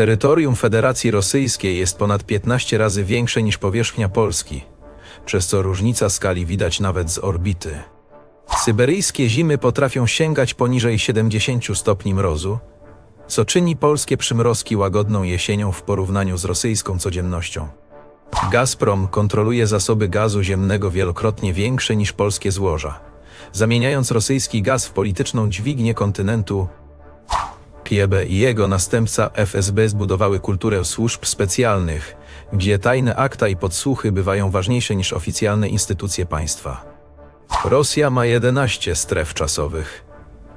Terytorium Federacji Rosyjskiej jest ponad 15 razy większe niż powierzchnia Polski, przez co różnica skali widać nawet z orbity. Syberyjskie zimy potrafią sięgać poniżej 70 stopni mrozu, co czyni polskie przymrozki łagodną jesienią w porównaniu z rosyjską codziennością. Gazprom kontroluje zasoby gazu ziemnego wielokrotnie większe niż polskie złoża, zamieniając rosyjski gaz w polityczną dźwignię kontynentu. Kiebe i jego następca FSB zbudowały kulturę służb specjalnych, gdzie tajne akta i podsłuchy bywają ważniejsze niż oficjalne instytucje państwa. Rosja ma 11 stref czasowych,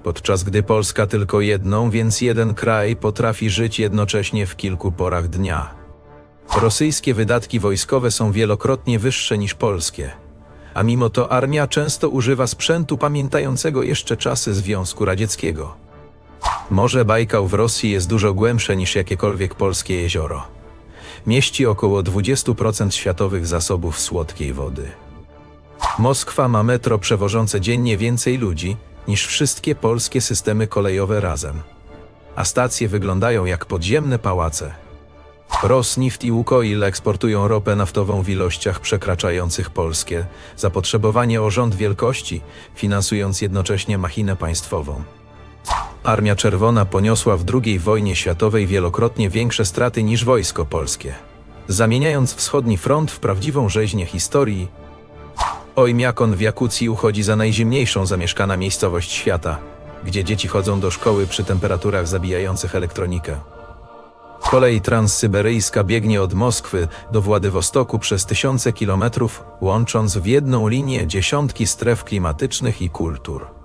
podczas gdy Polska tylko jedną, więc jeden kraj potrafi żyć jednocześnie w kilku porach dnia. Rosyjskie wydatki wojskowe są wielokrotnie wyższe niż polskie, a mimo to armia często używa sprzętu pamiętającego jeszcze czasy Związku Radzieckiego. Morze Bajkał w Rosji jest dużo głębsze niż jakiekolwiek polskie jezioro. Mieści około 20% światowych zasobów słodkiej wody. Moskwa ma metro przewożące dziennie więcej ludzi niż wszystkie polskie systemy kolejowe razem. A stacje wyglądają jak podziemne pałace. Rosneft i Łukoil eksportują ropę naftową w ilościach przekraczających polskie zapotrzebowanie o rząd wielkości, finansując jednocześnie machinę państwową. Armia Czerwona poniosła w II wojnie światowej wielokrotnie większe straty niż wojsko polskie, zamieniając wschodni front w prawdziwą rzeźnię historii. Ojmiakon w Jakucji uchodzi za najzimniejszą zamieszkana miejscowość świata, gdzie dzieci chodzą do szkoły przy temperaturach zabijających elektronikę. Kolej transsyberyjska biegnie od Moskwy do Władywostoku przez tysiące kilometrów, łącząc w jedną linię dziesiątki stref klimatycznych i kultur.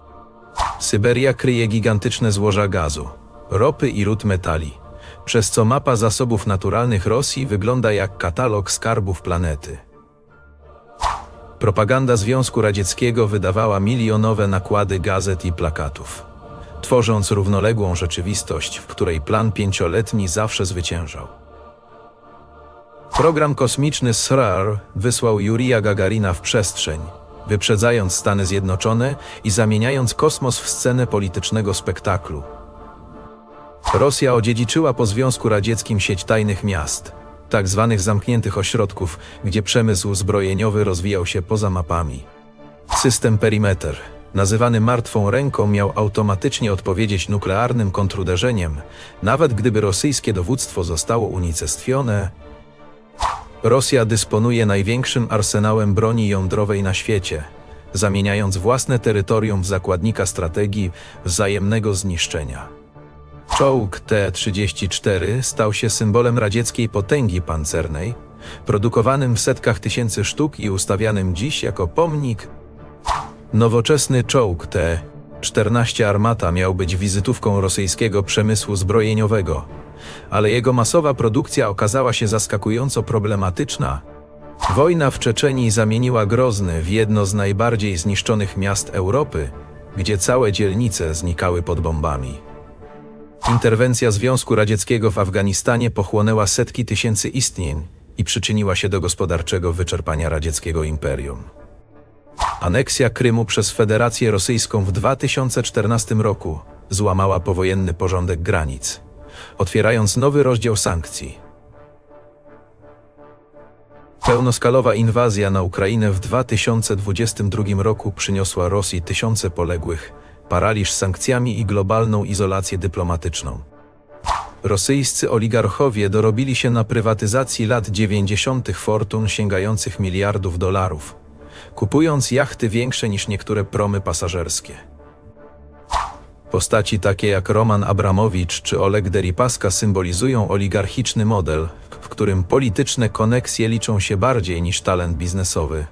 Syberia kryje gigantyczne złoża gazu, ropy i ród metali, przez co mapa zasobów naturalnych Rosji wygląda jak katalog skarbów planety. Propaganda Związku Radzieckiego wydawała milionowe nakłady gazet i plakatów, tworząc równoległą rzeczywistość, w której plan pięcioletni zawsze zwyciężał. Program kosmiczny SRAR wysłał Jurija Gagarina w przestrzeń, wyprzedzając Stany Zjednoczone i zamieniając kosmos w scenę politycznego spektaklu. Rosja odziedziczyła po Związku Radzieckim sieć tajnych miast, tak zwanych zamkniętych ośrodków, gdzie przemysł zbrojeniowy rozwijał się poza mapami. System Perimeter, nazywany martwą ręką, miał automatycznie odpowiedzieć nuklearnym kontruderzeniem, nawet gdyby rosyjskie dowództwo zostało unicestwione. Rosja dysponuje największym arsenałem broni jądrowej na świecie, zamieniając własne terytorium w zakładnika strategii wzajemnego zniszczenia. Czołg T-34 stał się symbolem radzieckiej potęgi pancernej, produkowanym w setkach tysięcy sztuk i ustawianym dziś jako pomnik. Nowoczesny czołg T-14 Armata miał być wizytówką rosyjskiego przemysłu zbrojeniowego, ale jego masowa produkcja okazała się zaskakująco problematyczna. Wojna w Czeczenii zamieniła Grozny w jedno z najbardziej zniszczonych miast Europy, gdzie całe dzielnice znikały pod bombami. Interwencja Związku Radzieckiego w Afganistanie pochłonęła setki tysięcy istnień i przyczyniła się do gospodarczego wyczerpania radzieckiego imperium. Aneksja Krymu przez Federację Rosyjską w 2014 roku złamała powojenny porządek granic, otwierając nowy rozdział sankcji. Pełnoskalowa inwazja na Ukrainę w 2022 roku przyniosła Rosji tysiące poległych, paraliż sankcjami i globalną izolację dyplomatyczną. Rosyjscy oligarchowie dorobili się na prywatyzacji lat 90. fortun sięgających miliardów dolarów, kupując jachty większe niż niektóre promy pasażerskie. Postaci takie jak Roman Abramowicz czy Oleg Deripaska symbolizują oligarchiczny model, w którym polityczne koneksje liczą się bardziej niż talent biznesowy.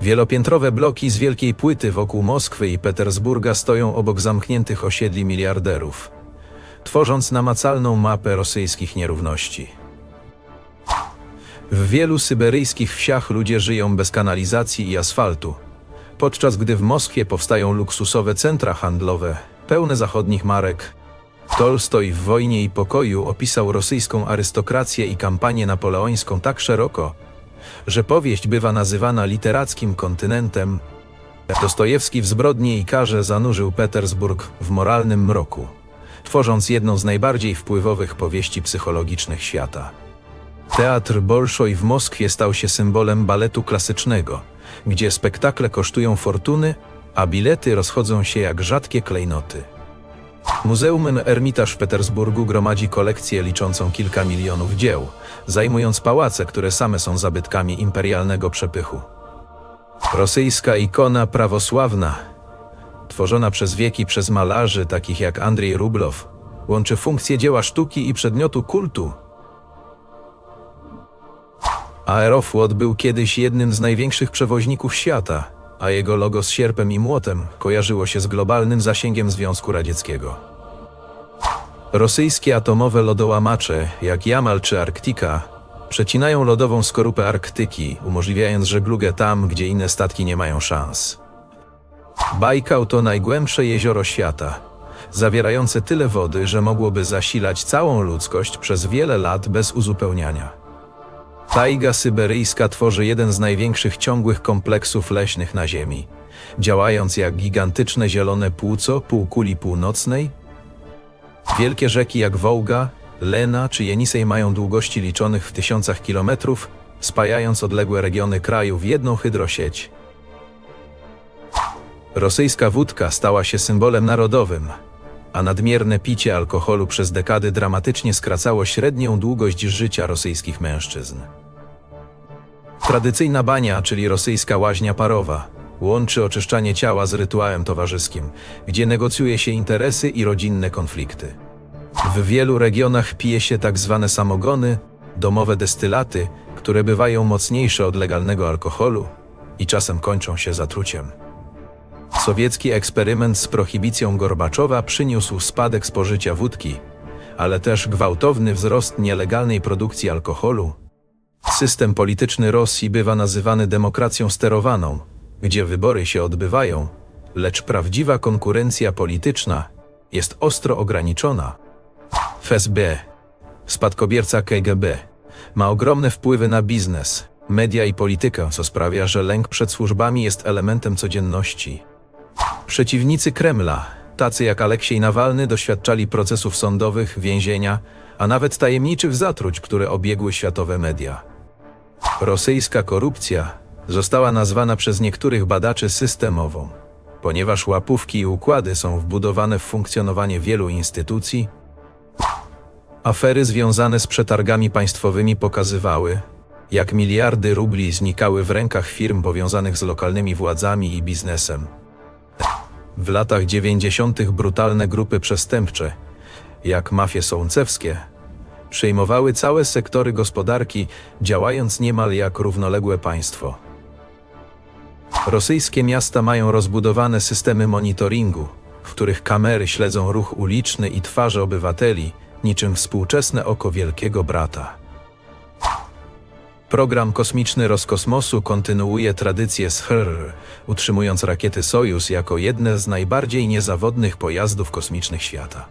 Wielopiętrowe bloki z wielkiej płyty wokół Moskwy i Petersburga stoją obok zamkniętych osiedli miliarderów, tworząc namacalną mapę rosyjskich nierówności. W wielu syberyjskich wsiach ludzie żyją bez kanalizacji i asfaltu, podczas gdy w Moskwie powstają luksusowe centra handlowe, pełne zachodnich marek. Tolstoj w Wojnie i Pokoju opisał rosyjską arystokrację i kampanię napoleońską tak szeroko, że powieść bywa nazywana literackim kontynentem. Dostojewski w zbrodni i karze zanurzył Petersburg w moralnym mroku, tworząc jedną z najbardziej wpływowych powieści psychologicznych świata. Teatr Bolszoj w Moskwie stał się symbolem baletu klasycznego, gdzie spektakle kosztują fortuny, a bilety rozchodzą się jak rzadkie klejnoty. Muzeum Ermitaż w Petersburgu gromadzi kolekcję liczącą kilka milionów dzieł, zajmując pałace, które same są zabytkami imperialnego przepychu. Rosyjska ikona prawosławna, tworzona przez wieki przez malarzy takich jak Andrzej Rublow, łączy funkcje dzieła sztuki i przedmiotu kultu. Aeroflot był kiedyś jednym z największych przewoźników świata, a jego logo z sierpem i młotem kojarzyło się z globalnym zasięgiem Związku Radzieckiego. Rosyjskie atomowe lodołamacze, jak Jamal czy Arktika, przecinają lodową skorupę Arktyki, umożliwiając żeglugę tam, gdzie inne statki nie mają szans. Bajkał to najgłębsze jezioro świata, zawierające tyle wody, że mogłoby zasilać całą ludzkość przez wiele lat bez uzupełniania. Tajga syberyjska tworzy jeden z największych ciągłych kompleksów leśnych na Ziemi, działając jak gigantyczne zielone płuco półkuli północnej. Wielkie rzeki jak Wołga, Lena czy Jenisej mają długości liczonych w tysiącach kilometrów, spajając odległe regiony kraju w jedną hydrosieć. Rosyjska wódka stała się symbolem narodowym, a nadmierne picie alkoholu przez dekady dramatycznie skracało średnią długość życia rosyjskich mężczyzn. Tradycyjna bania, czyli rosyjska łaźnia parowa, łączy oczyszczanie ciała z rytuałem towarzyskim, gdzie negocjuje się interesy i rodzinne konflikty. W wielu regionach pije się tak zwane samogony, domowe destylaty, które bywają mocniejsze od legalnego alkoholu i czasem kończą się zatruciem. Sowiecki eksperyment z prohibicją Gorbaczowa przyniósł spadek spożycia wódki, ale też gwałtowny wzrost nielegalnej produkcji alkoholu. System polityczny Rosji bywa nazywany demokracją sterowaną, gdzie wybory się odbywają, lecz prawdziwa konkurencja polityczna jest ostro ograniczona. FSB, spadkobierca KGB, ma ogromne wpływy na biznes, media i politykę, co sprawia, że lęk przed służbami jest elementem codzienności. Przeciwnicy Kremla, tacy jak Aleksiej Nawalny, doświadczali procesów sądowych, więzienia, a nawet tajemniczych zatruć, które obiegły światowe media. Rosyjska korupcja została nazwana przez niektórych badaczy systemową, ponieważ łapówki i układy są wbudowane w funkcjonowanie wielu instytucji. Afery związane z przetargami państwowymi pokazywały, jak miliardy rubli znikały w rękach firm powiązanych z lokalnymi władzami i biznesem. W latach 90. brutalne grupy przestępcze, jak mafie sołcewskie, przejmowały całe sektory gospodarki, działając niemal jak równoległe państwo. Rosyjskie miasta mają rozbudowane systemy monitoringu, w których kamery śledzą ruch uliczny i twarze obywateli, niczym współczesne oko Wielkiego Brata. Program kosmiczny Roskosmosu kontynuuje tradycję SHR, utrzymując rakiety Sojus jako jedne z najbardziej niezawodnych pojazdów kosmicznych świata.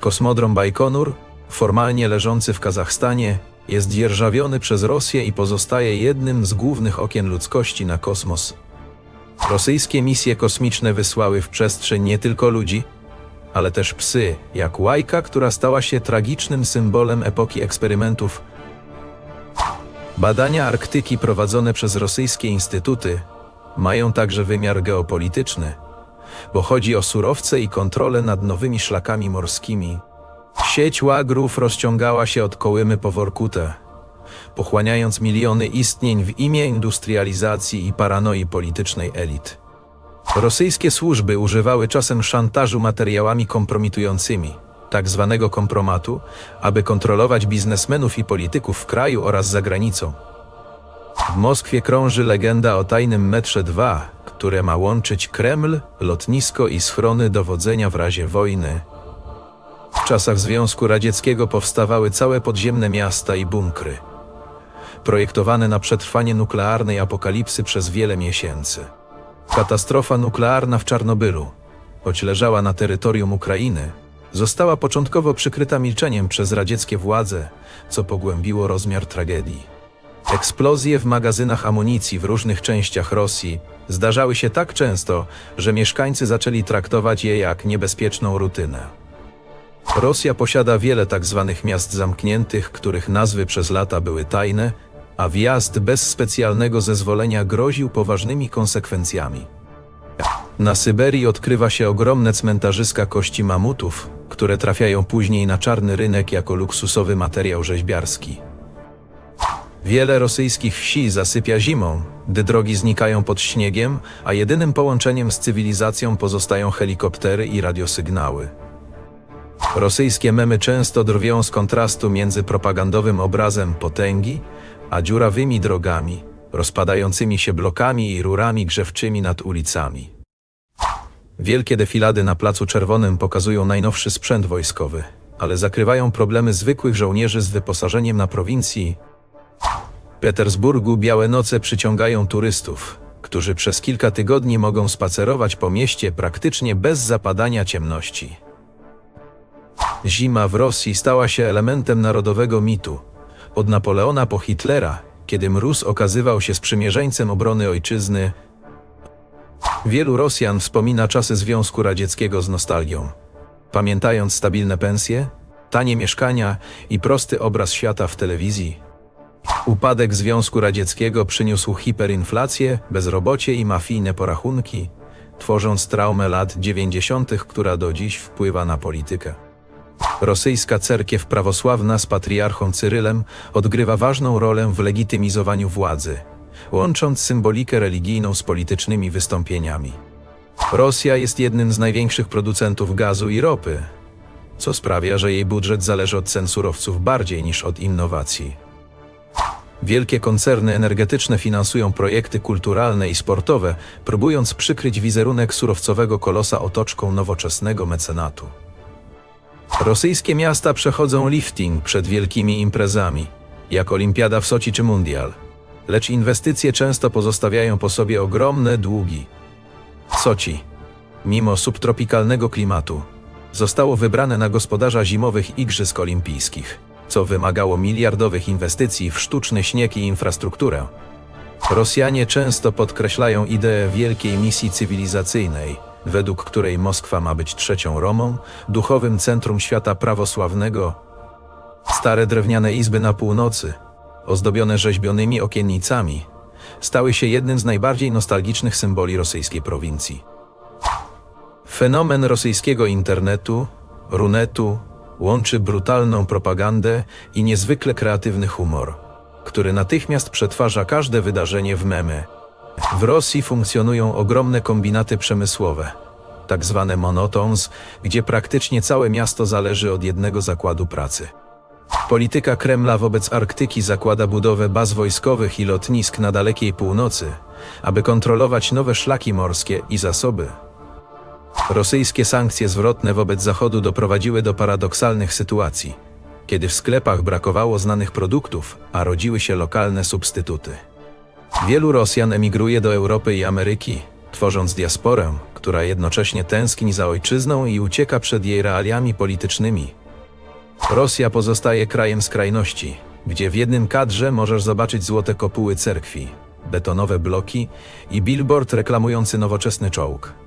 Kosmodrom Bajkonur, formalnie leżący w Kazachstanie, jest dzierżawiony przez Rosję i pozostaje jednym z głównych okien ludzkości na kosmos. Rosyjskie misje kosmiczne wysłały w przestrzeń nie tylko ludzi, ale też psy, jak łajka, która stała się tragicznym symbolem epoki eksperymentów. Badania Arktyki prowadzone przez rosyjskie instytuty mają także wymiar geopolityczny, bo chodzi o surowce i kontrolę nad nowymi szlakami morskimi. Sieć łagrów rozciągała się od Kołymy po Workutę, pochłaniając miliony istnień w imię industrializacji i paranoi politycznej elit. Rosyjskie służby używały czasem szantażu materiałami kompromitującymi, tak zwanego kompromatu, aby kontrolować biznesmenów i polityków w kraju oraz za granicą. W Moskwie krąży legenda o tajnym metrze 2, które ma łączyć Kreml, lotnisko i schrony dowodzenia w razie wojny. W czasach Związku Radzieckiego powstawały całe podziemne miasta i bunkry, projektowane na przetrwanie nuklearnej apokalipsy przez wiele miesięcy. Katastrofa nuklearna w Czarnobylu, choć leżała na terytorium Ukrainy, została początkowo przykryta milczeniem przez radzieckie władze, co pogłębiło rozmiar tragedii. Eksplozje w magazynach amunicji w różnych częściach Rosji zdarzały się tak często, że mieszkańcy zaczęli traktować je jak niebezpieczną rutynę. Rosja posiada wiele tak zwanych miast zamkniętych, których nazwy przez lata były tajne, a wjazd bez specjalnego zezwolenia groził poważnymi konsekwencjami. Na Syberii odkrywa się ogromne cmentarzyska kości mamutów, które trafiają później na czarny rynek jako luksusowy materiał rzeźbiarski. Wiele rosyjskich wsi zasypia zimą, gdy drogi znikają pod śniegiem, a jedynym połączeniem z cywilizacją pozostają helikoptery i radiosygnały. Rosyjskie memy często drwią z kontrastu między propagandowym obrazem potęgi, a dziurawymi drogami, rozpadającymi się blokami i rurami grzewczymi nad ulicami. Wielkie defilady na Placu Czerwonym pokazują najnowszy sprzęt wojskowy, ale zakrywają problemy zwykłych żołnierzy z wyposażeniem na prowincji. W Petersburgu białe noce przyciągają turystów, którzy przez kilka tygodni mogą spacerować po mieście praktycznie bez zapadania ciemności. Zima w Rosji stała się elementem narodowego mitu. Od Napoleona po Hitlera, kiedy mróz okazywał się sprzymierzeńcem obrony ojczyzny, wielu Rosjan wspomina czasy Związku Radzieckiego z nostalgią. Pamiętając stabilne pensje, tanie mieszkania i prosty obraz świata w telewizji. Upadek Związku Radzieckiego przyniósł hiperinflację, bezrobocie i mafijne porachunki, tworząc traumę lat 90., która do dziś wpływa na politykę. Rosyjska cerkiew prawosławna z patriarchą Cyrylem odgrywa ważną rolę w legitymizowaniu władzy, łącząc symbolikę religijną z politycznymi wystąpieniami. Rosja jest jednym z największych producentów gazu i ropy, co sprawia, że jej budżet zależy od cen surowców bardziej niż od innowacji. Wielkie koncerny energetyczne finansują projekty kulturalne i sportowe, próbując przykryć wizerunek surowcowego kolosa otoczką nowoczesnego mecenatu. Rosyjskie miasta przechodzą lifting przed wielkimi imprezami, jak Olimpiada w Soci czy Mundial, lecz inwestycje często pozostawiają po sobie ogromne długi. Soci, mimo subtropikalnego klimatu, zostało wybrane na gospodarza zimowych Igrzysk Olimpijskich, co wymagało miliardowych inwestycji w sztuczny śnieg i infrastrukturę. Rosjanie często podkreślają ideę wielkiej misji cywilizacyjnej, według której Moskwa ma być trzecią Romą, duchowym centrum świata prawosławnego. Stare drewniane izby na północy, ozdobione rzeźbionymi okiennicami, stały się jednym z najbardziej nostalgicznych symboli rosyjskiej prowincji. Fenomen rosyjskiego internetu, runetu, łączy brutalną propagandę i niezwykle kreatywny humor, który natychmiast przetwarza każde wydarzenie w memy. W Rosji funkcjonują ogromne kombinaty przemysłowe, tak zwane monotons, gdzie praktycznie całe miasto zależy od jednego zakładu pracy. Polityka Kremla wobec Arktyki zakłada budowę baz wojskowych i lotnisk na dalekiej północy, aby kontrolować nowe szlaki morskie i zasoby. Rosyjskie sankcje zwrotne wobec Zachodu doprowadziły do paradoksalnych sytuacji, kiedy w sklepach brakowało znanych produktów, a rodziły się lokalne substytuty. Wielu Rosjan emigruje do Europy i Ameryki, tworząc diasporę, która jednocześnie tęskni za ojczyzną i ucieka przed jej realiami politycznymi. Rosja pozostaje krajem skrajności, gdzie w jednym kadrze możesz zobaczyć złote kopuły cerkwi, betonowe bloki i billboard reklamujący nowoczesny czołg.